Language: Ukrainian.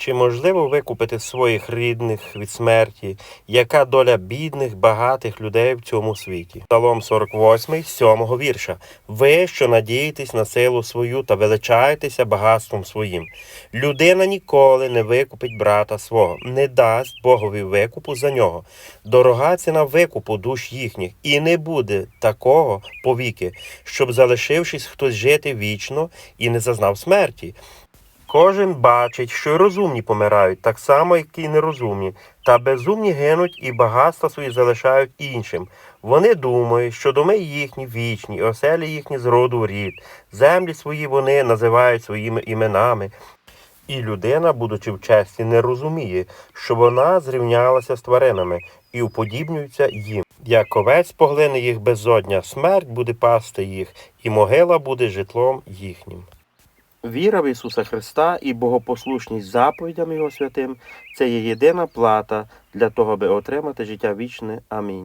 Чи можливо викупити своїх рідних від смерті? Яка доля бідних, багатих людей в цьому світі? Псалом 48, 7 вірша. Ви, що надієтесь на силу свою та величаєтеся багатством своїм. Людина ніколи не викупить брата свого, не дасть Богові викупу за нього. Дорога ціна викупу душ їхніх, і не буде такого повіки, щоб, залишившись хтось жити вічно і не зазнав смерті. Кожен бачить, що й розумні помирають, так само, як і нерозумні, та безумні гинуть і багатства свої залишають іншим. Вони думають, що доми їхні вічні, і оселі їхні з роду рід, землі свої вони називають своїми іменами. І людина, будучи в честі, не розуміє, що вона зрівнялася з тваринами і уподібнюється їм. Як овець поглине їх безодня, смерть буде пасти їх, і могила буде житлом їхнім. Віра в Ісуса Христа і богопослушність заповідям Його святим це є єдина плата для того, аби отримати життя вічне. Амінь.